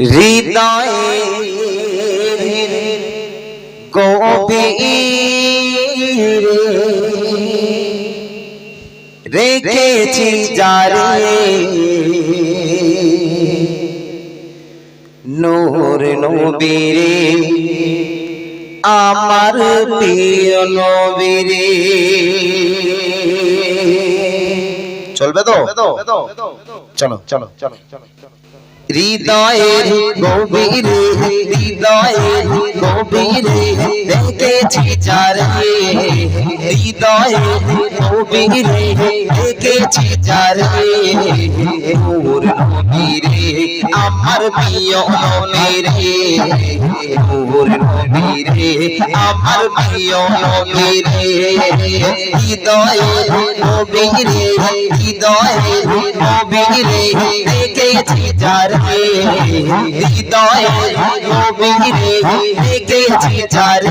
হৃদয়ে গভীরে রেখেছি যারে নূর নবীরে। আমার প্রিয় নবীরে। চলবে তো? চলো চলো চলো। হৃদয়ের গভীরে হৃদয়ের গভীরে দেখেছি যারে হৃদয়ের গভীরে দেখেছি যারে নূর নবীরে আমার প্রিয় নবীরে নূর নবীরে আমার প্রিয় নবীরে হৃদয়ের গভীরে হৃদয়ের গভীরে দেখেছি যারে হৃদয়ে নবীরে দেখেছি যারে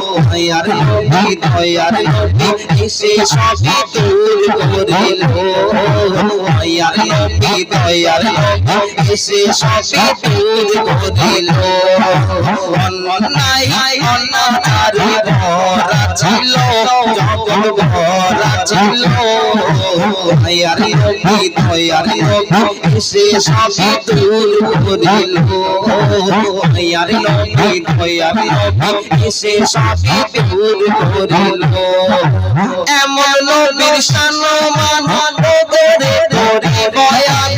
দয়ার নবী দয়ার নবী এসে সবই দূর করিল দয়ার নবী দয়ার নবী এসে সবই দূর করিল অন্যায় অনাচার ভরা ছিল জগৎ ভরা ছিল দয়ার নবী দয়ার নবী এসে সবই দূর করিল দয়ার নবী দয়ার নবী এসে সবই দূর করিল এমন নবীর সম্মান করে করি বয়ান।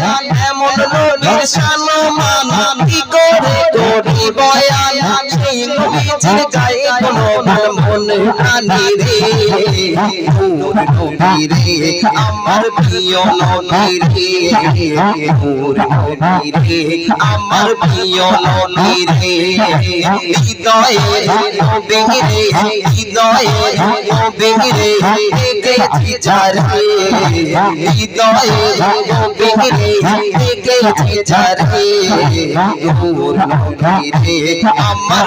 এমন নবীর সম্মান কি করে করি বয়ান? গায়ে কোনো মনে আনি রে রে আমার প্রিয় নবী রে রে আমার প্রিয় নবী রে হৃদয়ে নবী হৃদয়ে নবী দেখেছি যারে হৃদয়ে নবী দেখেছি যারে নূর নবী রে আমার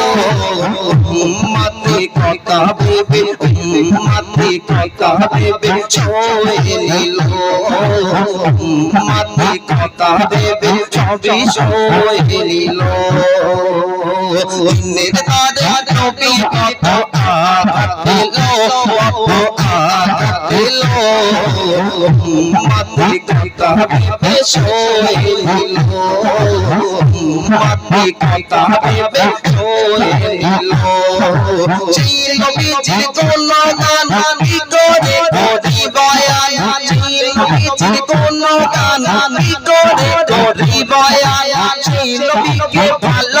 কথা ভেবে ছড়ে নিল উম্মতে কথা ভেবে ছবি ছড়ে নিল দিনের তরে নবী আঘাত পেল। উম্মতে কথা ভেবে ছড়ে নিল উম্মতে কথা ভেবে ছড়ে নিল সেই নবীজির কোন গান কি করে ভালোবাসো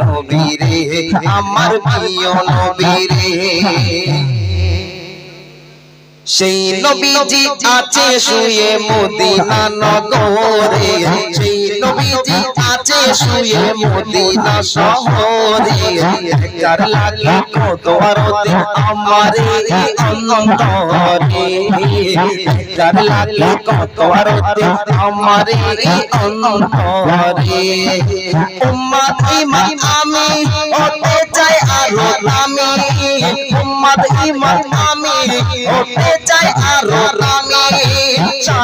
নবী রে আমার প্রিয় নবী রে সেই নবীজি আছে শুয়ে মদিনা নগরে। সেই নবীজি আছে শুয়ে মদিনা শহরে। কার লাগে কত আরতে আমারে অন্তরে। কার লাগে কত আরতে আমারে অন্তরে। উম্মত ইমাম আমি হতে চাই আরও আমি উম্মত ইমাম আমি হতে আমি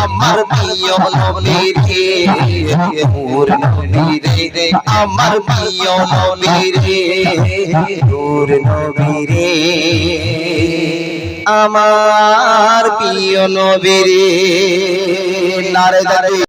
আমার নবী রে নূর নবী রে আমার প্রিয় নবী রে নূর নবী রে আমার প্রিয় নবী রে নারে